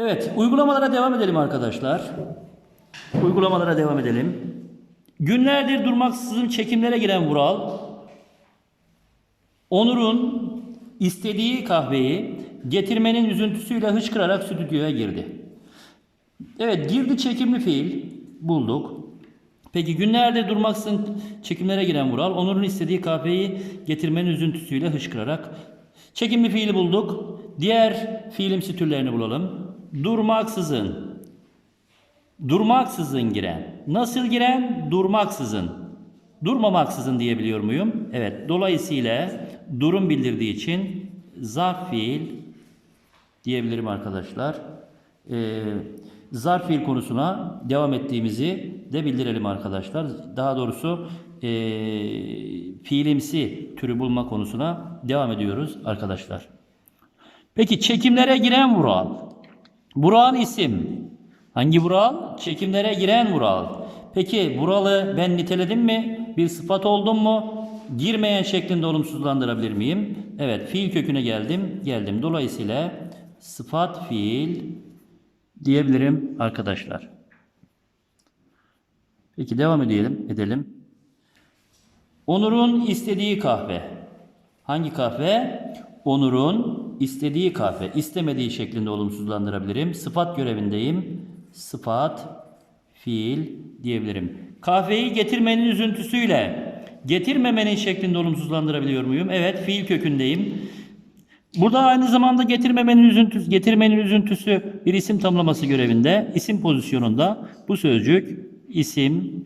Evet, uygulamalara devam edelim arkadaşlar. Uygulamalara devam edelim. Günlerdir durmaksızın çekimlere giren Vural, Onur'un istediği kahveyi getirmenin üzüntüsüyle hıçkırarak stüdyoya girdi. Evet, girdi çekimli fiil bulduk. Peki günlerdir durmaksızın çekimlere giren Vural, Onur'un istediği kahveyi getirmenin üzüntüsüyle hıçkırarak çekimli fiili bulduk. Diğer fiilimsi türlerini bulalım. Durmaksızın, durmaksızın giren. Nasıl giren? Durmaksızın. Durmamaksızın diyebiliyor muyum? Evet. Dolayısıyla durum bildirdiği için zarf fiil diyebilirim arkadaşlar. Ee, zarf fiil konusuna devam ettiğimizi de bildirelim arkadaşlar. Daha doğrusu ee, fiilimsi türü bulma konusuna devam ediyoruz arkadaşlar. Peki çekimlere giren Vural. Vural isim. Hangi Vural? Çekimlere giren Vural. Peki Vural'ı ben niteledim mi? Bir sıfat oldum mu? Girmeyen şeklinde olumsuzlandırabilir miyim? Evet fiil köküne geldim. Geldim. Dolayısıyla sıfat fiil diyebilirim arkadaşlar. Peki devam edelim. edelim. Onur'un istediği kahve. Hangi kahve? Onur'un istediği kahve. İstemediği şeklinde olumsuzlandırabilirim. Sıfat görevindeyim. Sıfat, fiil diyebilirim. Kahveyi getirmenin üzüntüsüyle getirmemenin şeklinde olumsuzlandırabiliyor muyum? Evet, fiil kökündeyim. Burada aynı zamanda getirmemenin üzüntüsü, getirmenin üzüntüsü bir isim tamlaması görevinde. isim pozisyonunda bu sözcük isim,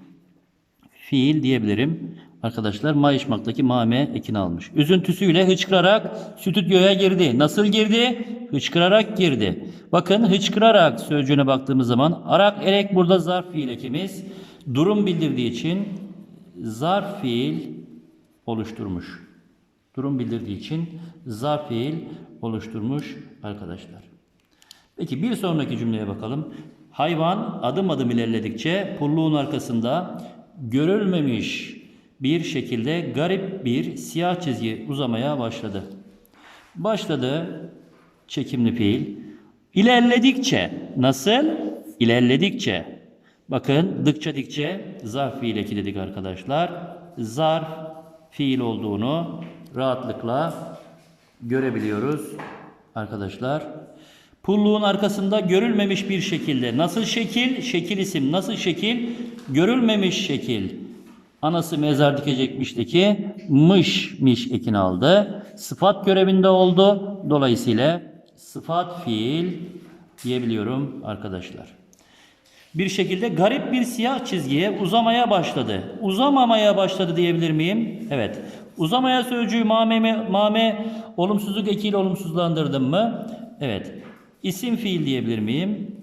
fiil diyebilirim. Arkadaşlar mayışmaktaki mame ekini almış. Üzüntüsüyle hıçkırarak stüdyoya girdi. Nasıl girdi? Hıçkırarak girdi. Bakın hıçkırarak sözcüğüne baktığımız zaman arak erek burada zarf fiil ekimiz. Durum bildirdiği için zarf fiil oluşturmuş. Durum bildirdiği için zarf fiil oluşturmuş arkadaşlar. Peki bir sonraki cümleye bakalım. Hayvan adım adım ilerledikçe pulluğun arkasında görülmemiş bir şekilde garip bir siyah çizgi uzamaya başladı. Başladı çekimli fiil. İlerledikçe nasıl? İlerledikçe. Bakın dıkça dikçe zarf fiil eki dedik arkadaşlar. Zarf fiil olduğunu rahatlıkla görebiliyoruz arkadaşlar. Pulluğun arkasında görülmemiş bir şekilde. Nasıl şekil? Şekil isim. Nasıl şekil? Görülmemiş şekil. Anası mezar dikecekmişteki mış miş ekini aldı. Sıfat görevinde oldu. Dolayısıyla sıfat fiil diyebiliyorum arkadaşlar. Bir şekilde garip bir siyah çizgiye uzamaya başladı. Uzamamaya başladı diyebilir miyim? Evet. Uzamaya sözcüğü mame, mame olumsuzluk ekiyle olumsuzlandırdım mı? Evet. İsim fiil diyebilir miyim?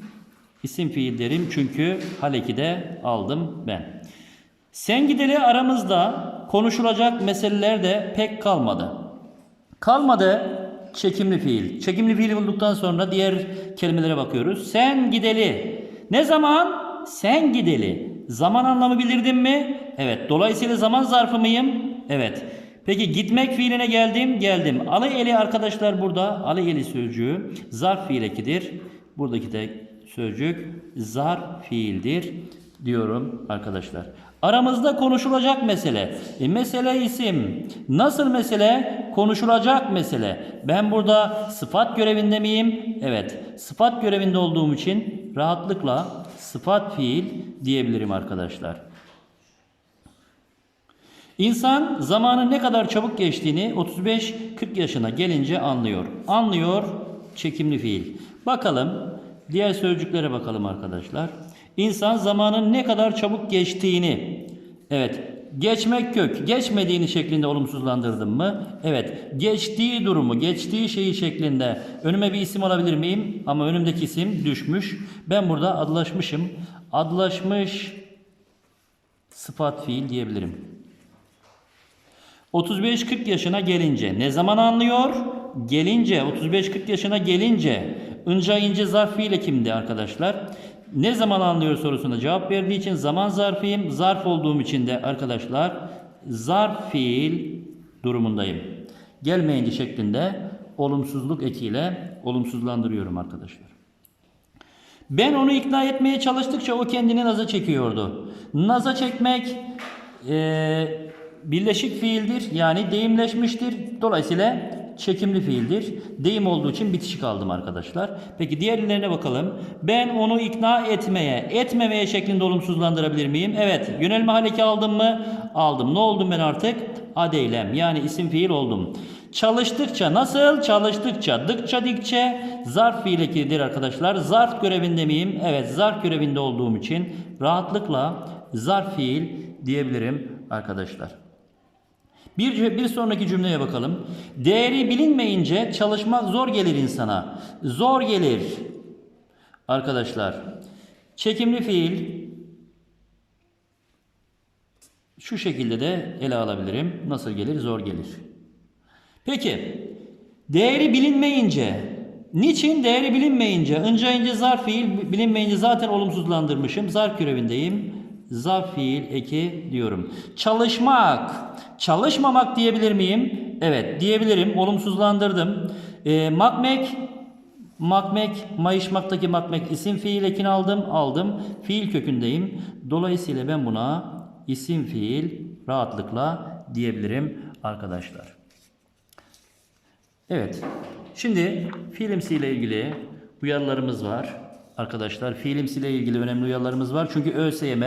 İsim fiil derim çünkü hal de aldım ben. Sen gideli aramızda konuşulacak meseleler de pek kalmadı. Kalmadı çekimli fiil. Çekimli fiili bulduktan sonra diğer kelimelere bakıyoruz. Sen gideli. Ne zaman? Sen gideli. Zaman anlamı bildirdin mi? Evet. Dolayısıyla zaman zarfı mıyım? Evet. Peki gitmek fiiline geldim, geldim. Alı eli arkadaşlar burada. Alı eli sözcüğü zarf fiil ekidir. Buradaki de sözcük zarf fiildir diyorum arkadaşlar. Aramızda konuşulacak mesele. E, mesele isim. Nasıl mesele? Konuşulacak mesele. Ben burada sıfat görevinde miyim? Evet. Sıfat görevinde olduğum için rahatlıkla sıfat fiil diyebilirim arkadaşlar. İnsan zamanın ne kadar çabuk geçtiğini 35-40 yaşına gelince anlıyor. Anlıyor çekimli fiil. Bakalım diğer sözcüklere bakalım arkadaşlar. İnsan zamanın ne kadar çabuk geçtiğini evet geçmek kök geçmediğini şeklinde olumsuzlandırdım mı? Evet geçtiği durumu geçtiği şeyi şeklinde önüme bir isim alabilir miyim? Ama önümdeki isim düşmüş. Ben burada adlaşmışım. Adlaşmış sıfat fiil diyebilirim. 35-40 yaşına gelince ne zaman anlıyor? Gelince 35-40 yaşına gelinceınca ince zarf fiil ekimdi arkadaşlar. Ne zaman anlıyor sorusuna cevap verdiği için zaman zarfıyım. Zarf olduğum için de arkadaşlar zarf fiil durumundayım. Gelmeyince şeklinde olumsuzluk ekiyle olumsuzlandırıyorum arkadaşlar. Ben onu ikna etmeye çalıştıkça o kendini naza çekiyordu. Naza çekmek eee, birleşik fiildir. Yani deyimleşmiştir. Dolayısıyla çekimli fiildir. Deyim olduğu için bitişik aldım arkadaşlar. Peki diğerlerine bakalım. Ben onu ikna etmeye, etmemeye şeklinde olumsuzlandırabilir miyim? Evet. Yönelme haleki aldım mı? Aldım. Ne oldum ben artık? Adeylem. Yani isim fiil oldum. Çalıştıkça nasıl? Çalıştıkça, dıkça dikçe zarf fiil arkadaşlar. Zarf görevinde miyim? Evet zarf görevinde olduğum için rahatlıkla zarf fiil diyebilirim arkadaşlar. Bir, bir sonraki cümleye bakalım. Değeri bilinmeyince çalışmak zor gelir insana. Zor gelir. Arkadaşlar. Çekimli fiil şu şekilde de ele alabilirim. Nasıl gelir? Zor gelir. Peki. Değeri bilinmeyince niçin değeri bilinmeyince önce ince zarf fiil bilinmeyince zaten olumsuzlandırmışım. Zarf görevindeyim. Zarf fiil eki diyorum. Çalışmak. Çalışmamak diyebilir miyim? Evet diyebilirim. Olumsuzlandırdım. E, makmek Makmek, mayışmaktaki makmek isim fiil ekini aldım, aldım. Fiil kökündeyim. Dolayısıyla ben buna isim fiil rahatlıkla diyebilirim arkadaşlar. Evet. Şimdi fiilimsi ile ilgili uyarılarımız var. Arkadaşlar fiilimsi ile ilgili önemli uyarılarımız var. Çünkü ÖSYM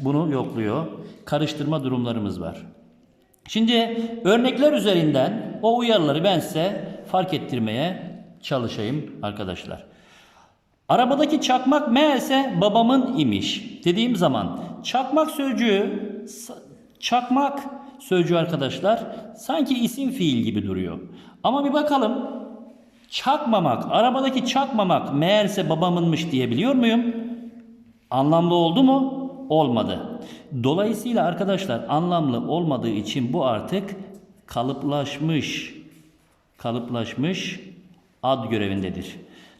bunu yokluyor. Karıştırma durumlarımız var. Şimdi örnekler üzerinden o uyarıları ben size fark ettirmeye çalışayım arkadaşlar. Arabadaki çakmak meğerse babamın imiş dediğim zaman çakmak sözcüğü çakmak sözcüğü arkadaşlar sanki isim fiil gibi duruyor. Ama bir bakalım çakmamak arabadaki çakmamak meğerse babamınmış diyebiliyor muyum? Anlamlı oldu mu? Olmadı. Dolayısıyla arkadaşlar anlamlı olmadığı için bu artık kalıplaşmış kalıplaşmış ad görevindedir.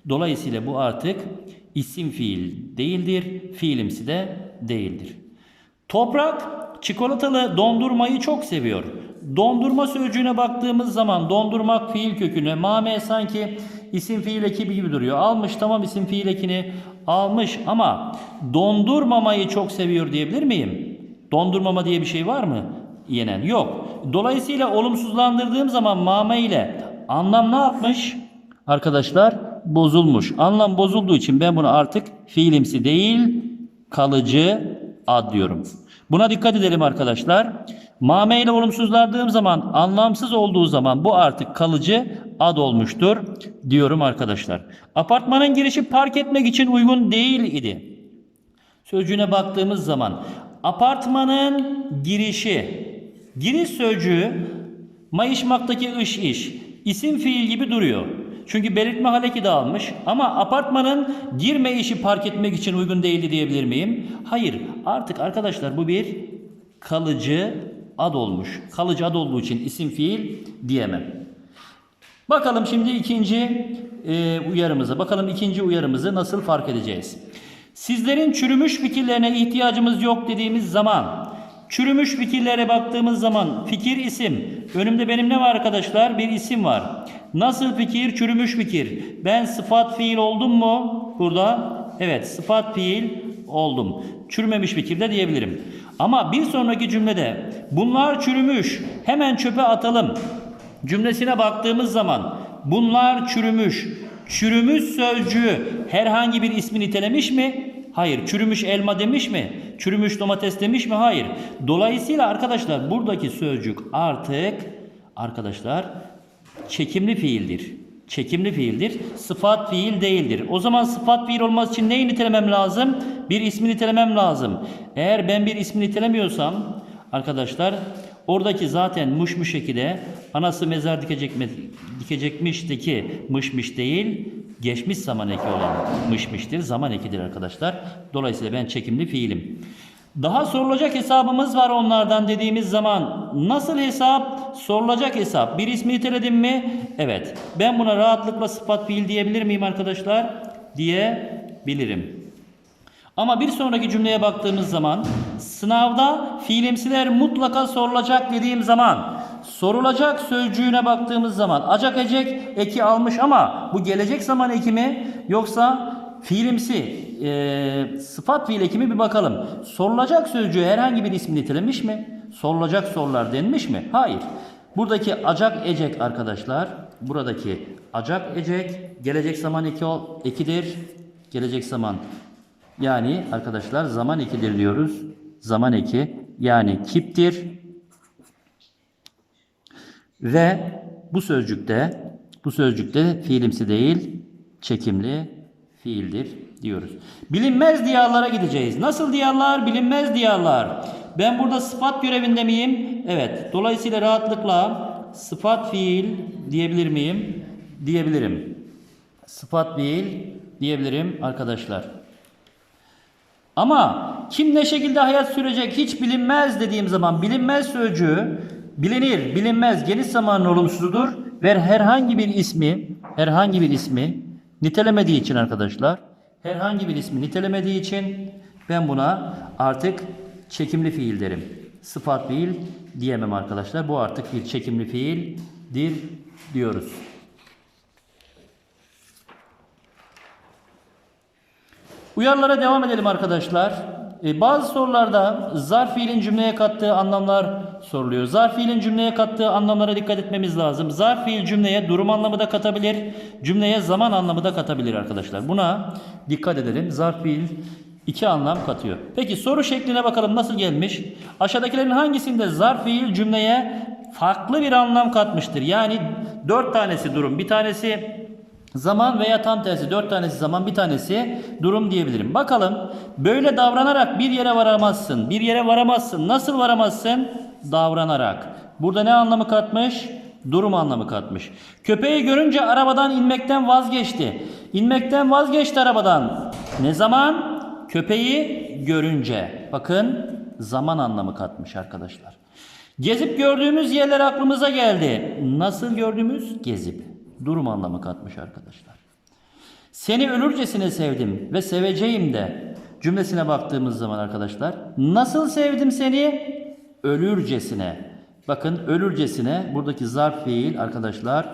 Dolayısıyla bu artık isim fiil değildir, fiilimsi de değildir. Toprak çikolatalı dondurmayı çok seviyor. Dondurma sözcüğüne baktığımız zaman dondurmak fiil köküne mame sanki isim fiil ekibi gibi duruyor. Almış tamam isim fiil ekini almış ama dondurmamayı çok seviyor diyebilir miyim? Dondurmama diye bir şey var mı? Yenen yok. Dolayısıyla olumsuzlandırdığım zaman mame ile anlam ne yapmış? Arkadaşlar bozulmuş. Anlam bozulduğu için ben bunu artık fiilimsi değil kalıcı ad diyorum. Buna dikkat edelim arkadaşlar. Mame ile olumsuzlandığım zaman anlamsız olduğu zaman bu artık kalıcı ad olmuştur diyorum arkadaşlar. Apartmanın girişi park etmek için uygun değil idi. Sözcüğüne baktığımız zaman apartmanın girişi giriş sözcüğü mayışmaktaki ış iş isim fiil gibi duruyor. Çünkü belirtme haleki de almış ama apartmanın girme işi park etmek için uygun değildi diyebilir miyim? Hayır. Artık arkadaşlar bu bir kalıcı ad olmuş. Kalıcı ad olduğu için isim fiil diyemem. Bakalım şimdi ikinci e, uyarımıza. Bakalım ikinci uyarımızı nasıl fark edeceğiz? Sizlerin çürümüş fikirlerine ihtiyacımız yok dediğimiz zaman çürümüş fikirlere baktığımız zaman fikir isim. Önümde benim ne var arkadaşlar? Bir isim var. Nasıl fikir? Çürümüş fikir. Ben sıfat fiil oldum mu? Burada. Evet sıfat fiil oldum. Çürümemiş fikir de diyebilirim. Ama bir sonraki cümlede bunlar çürümüş. Hemen çöpe atalım cümlesine baktığımız zaman bunlar çürümüş. Çürümüş sözcüğü herhangi bir ismi nitelemiş mi? Hayır. Çürümüş elma demiş mi? Çürümüş domates demiş mi? Hayır. Dolayısıyla arkadaşlar buradaki sözcük artık arkadaşlar çekimli fiildir. Çekimli fiildir. Sıfat fiil değildir. O zaman sıfat fiil olması için neyi nitelemem lazım? Bir ismi nitelemem lazım. Eğer ben bir ismi nitelemiyorsam arkadaşlar oradaki zaten muşmuş eki de anası mezar dikecek mi, dikecekmişteki mışmış değil geçmiş zaman eki olan mışmıştır. Zaman ekidir arkadaşlar. Dolayısıyla ben çekimli fiilim. Daha sorulacak hesabımız var onlardan dediğimiz zaman nasıl hesap? Sorulacak hesap. Bir ismi niteledim mi? Evet. Ben buna rahatlıkla sıfat fiil diyebilir miyim arkadaşlar? Diyebilirim. Ama bir sonraki cümleye baktığımız zaman sınavda fiilimsiler mutlaka sorulacak dediğim zaman sorulacak sözcüğüne baktığımız zaman acak ecek eki almış ama bu gelecek zaman eki mi yoksa fiilimsi e, sıfat fiil ekimi bir bakalım. Sorulacak sözcüğü herhangi bir ismi nitelemiş mi? Sorulacak sorular denmiş mi? Hayır. Buradaki acak ecek arkadaşlar. Buradaki acak ecek gelecek zaman eki ekidir. Gelecek zaman yani arkadaşlar zaman ekidir diyoruz. Zaman eki yani kiptir. Ve bu sözcükte bu sözcükte fiilimsi değil çekimli fiildir diyoruz. Bilinmez diyarlara gideceğiz. Nasıl diyarlar? Bilinmez diyarlar. Ben burada sıfat görevinde miyim? Evet. Dolayısıyla rahatlıkla sıfat fiil diyebilir miyim? Diyebilirim. Sıfat fiil diyebilirim arkadaşlar. Ama kim ne şekilde hayat sürecek hiç bilinmez dediğim zaman bilinmez sözcüğü bilinir, bilinmez geniş zamanın olumsuzudur ve herhangi bir ismi, herhangi bir ismi nitelemediği için arkadaşlar, herhangi bir ismi nitelemediği için ben buna artık çekimli fiil derim. Sıfat fiil diyemem arkadaşlar. Bu artık bir çekimli fiildir diyoruz. Uyarılara devam edelim arkadaşlar. Ee, bazı sorularda zarf fiilin cümleye kattığı anlamlar soruluyor. Zarf fiilin cümleye kattığı anlamlara dikkat etmemiz lazım. Zarf fiil cümleye durum anlamı da katabilir, cümleye zaman anlamı da katabilir arkadaşlar. Buna dikkat edelim. Zarf fiil iki anlam katıyor. Peki soru şekline bakalım nasıl gelmiş? Aşağıdakilerin hangisinde zarf fiil cümleye farklı bir anlam katmıştır? Yani dört tanesi durum, bir tanesi Zaman veya tam tersi dört tanesi zaman bir tanesi durum diyebilirim. Bakalım böyle davranarak bir yere varamazsın. Bir yere varamazsın. Nasıl varamazsın? Davranarak. Burada ne anlamı katmış? Durum anlamı katmış. Köpeği görünce arabadan inmekten vazgeçti. İnmekten vazgeçti arabadan. Ne zaman? Köpeği görünce. Bakın zaman anlamı katmış arkadaşlar. Gezip gördüğümüz yerler aklımıza geldi. Nasıl gördüğümüz? Gezip. Durum anlamı katmış arkadaşlar. Seni ölürcesine sevdim ve seveceğim de cümlesine baktığımız zaman arkadaşlar nasıl sevdim seni? Ölürcesine. Bakın ölürcesine buradaki zarf fiil arkadaşlar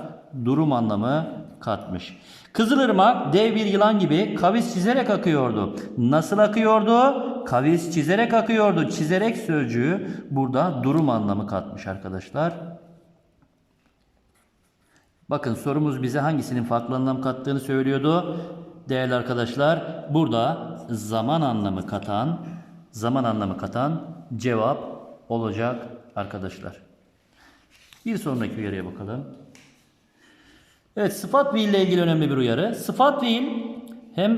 durum anlamı katmış. Kızılırmak dev bir yılan gibi kavis çizerek akıyordu. Nasıl akıyordu? Kavis çizerek akıyordu. Çizerek sözcüğü burada durum anlamı katmış arkadaşlar. Bakın sorumuz bize hangisinin farklı anlam kattığını söylüyordu. Değerli arkadaşlar burada zaman anlamı katan zaman anlamı katan cevap olacak arkadaşlar. Bir sonraki uyarıya bakalım. Evet sıfat fiil ile ilgili önemli bir uyarı. Sıfat fiil hem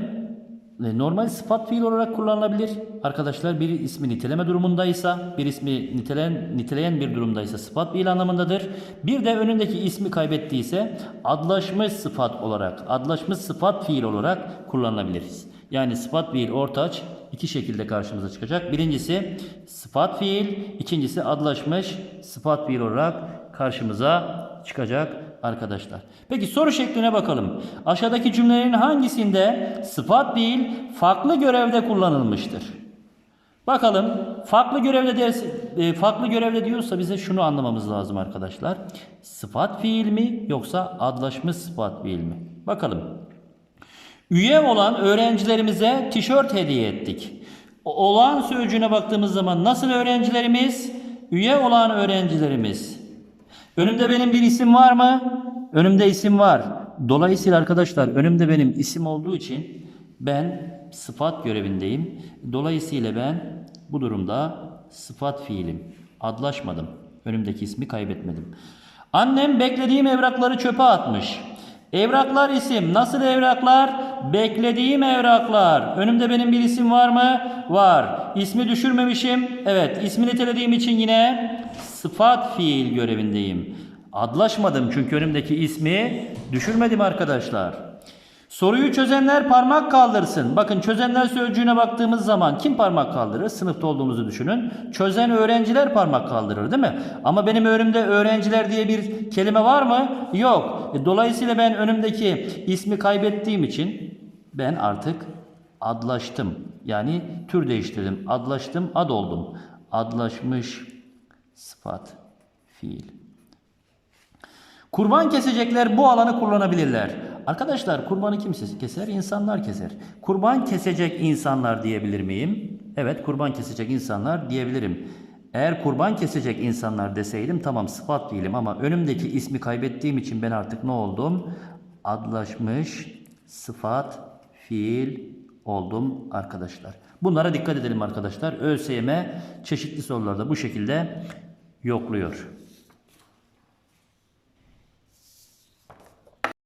e, normal sıfat fiil olarak kullanılabilir. Arkadaşlar bir ismi niteleme durumundaysa, bir ismi niteleyen, niteleyen bir durumdaysa sıfat fiil anlamındadır. Bir de önündeki ismi kaybettiyse adlaşmış sıfat olarak, adlaşmış sıfat fiil olarak kullanılabiliriz. Yani sıfat fiil ortaç iki şekilde karşımıza çıkacak. Birincisi sıfat fiil, ikincisi adlaşmış sıfat fiil olarak karşımıza çıkacak arkadaşlar. Peki soru şekline bakalım. Aşağıdaki cümlelerin hangisinde sıfat fiil farklı görevde kullanılmıştır? Bakalım farklı görevde ders, e, farklı görevde diyorsa bize şunu anlamamız lazım arkadaşlar. Sıfat fiil mi yoksa adlaşmış sıfat fiil mi? Bakalım. Üye olan öğrencilerimize tişört hediye ettik. Olan sözcüğüne baktığımız zaman nasıl öğrencilerimiz? Üye olan öğrencilerimiz. Önümde benim bir isim var mı? Önümde isim var. Dolayısıyla arkadaşlar önümde benim isim olduğu için ben sıfat görevindeyim. Dolayısıyla ben bu durumda sıfat fiilim. Adlaşmadım. Önümdeki ismi kaybetmedim. Annem beklediğim evrakları çöpe atmış. Evraklar isim. Nasıl evraklar? Beklediğim evraklar. Önümde benim bir isim var mı? Var. İsmi düşürmemişim. Evet. ismi nitelediğim için yine sıfat fiil görevindeyim. Adlaşmadım çünkü önümdeki ismi düşürmedim arkadaşlar. Soruyu çözenler parmak kaldırsın. Bakın çözenler sözcüğüne baktığımız zaman kim parmak kaldırır? Sınıfta olduğumuzu düşünün. Çözen öğrenciler parmak kaldırır değil mi? Ama benim önümde öğrenciler diye bir kelime var mı? Yok. E, Dolayısıyla ben önümdeki ismi kaybettiğim için ben artık adlaştım. Yani tür değiştirdim. Adlaştım, ad oldum. Adlaşmış sıfat, fiil. Kurban kesecekler bu alanı kullanabilirler. Arkadaşlar kurbanı kim keser? İnsanlar keser. Kurban kesecek insanlar diyebilir miyim? Evet kurban kesecek insanlar diyebilirim. Eğer kurban kesecek insanlar deseydim tamam sıfat değilim ama önümdeki ismi kaybettiğim için ben artık ne oldum? Adlaşmış sıfat fiil oldum arkadaşlar. Bunlara dikkat edelim arkadaşlar. ÖSYM çeşitli sorularda bu şekilde yokluyor.